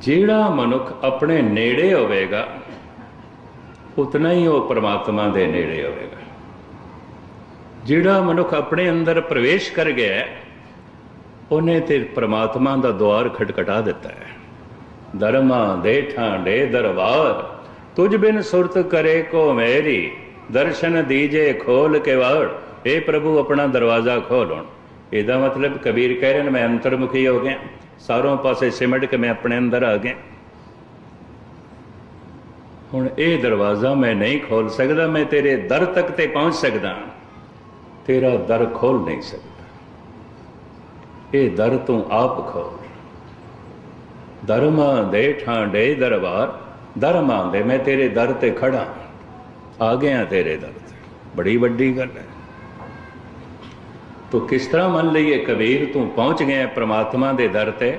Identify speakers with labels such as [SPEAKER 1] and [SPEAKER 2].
[SPEAKER 1] ਜਿਹੜਾ ਮਨੁੱਖ ਆਪਣੇ ਨੇੜੇ ਹੋਵੇਗਾ, ਉਤਨਾ ਹੀ ਉਹ ਪ੍ਰਮਾਤਮਾ ਦੇ ਨੇੜੇ ਹੋਵੇਗਾ। ਜਿਹੜਾ ਮਨੁੱਖ ਆਪਣੇ ਅੰਦਰ ਪ੍ਰਵੇਸ਼ ਕਰ ਗਿਆ, ਉਹਨੇ ਤੇ ਪ੍ਰਮਾਤਮਾ ਦਾ ਦੁਆਰ ਖਟਖਟਾ ਦਿੱਤਾ ਹੈ। ਧਰਮਾ ਦੇ ਠਾਂਡੇ ਦਰਬਾਰ, ਤੁਝ ਬਿਨ ਸੁਰਤ ਕਰੇ ਕੋ ਮੇਰੀ, ਦਰਸ਼ਨ ਦੀਜੇ ਖੋਲ ਕੇ ਵਾੜ। ਏ ਪ੍ਰਭੂ, ਆਪਣਾ ਦਰਵਾਜ਼ਾ ਖੋਲ ਹੁਣ। ਇਹਦਾ ਮਤਲਬ ਕਬੀਰ ਕਹਿ ਰਹੇ ਨੇ, ਮੈਂ ਅੰਤਰਮੁਖੀ ਹੋ ਗਿਆ। ਸਾਰੋਂ ਪਾਸੇ ਸਿਮਟ ਕੇ ਮੈਂ ਆਪਣੇ ਅੰਦਰ ਆ ਗਿਆ। ਹੁਣ ਇਹ ਦਰਵਾਜ਼ਾ ਮੈਂ ਨਹੀਂ ਖੋਲ ਸਕਦਾ, ਮੈਂ ਤੇਰੇ ਦਰ ਤੱਕ ਤੇ ਪਹੁੰਚ ਸਕਦਾ। ਤੇਰਾ ਦਰ ਖੋਲ ਨਹੀਂ ਸਕਦਾ। ਇਹ ਦਰ ਤੂੰ ਆਪ ਖੋਲ। ਧਰਮਾਂ ਦੇ ਠਾਂਡੇ ਦਰਬਾਰ, ਧਰਮਾਂ ਦੇ ਮੈਂ ਤੇਰੇ ਦਰ ਤੇ ਖੜਾ ਆ ਗਿਆ ਤੇਰੇ ਦਰ ਤੇ। ਬੜੀ ਵੱਡੀ ਗੱਲ ਹੈ। ਤੋ ਕਿਸ ਤਰ੍ਹਾਂ ਮੰਨ ਲਈਏ ਕਬੀਰ ਤੂੰ ਪਹੁੰਚ ਗਿਆ ਪ੍ਰਮਾਤਮਾ ਦੇ ਦਰ ਤੇ?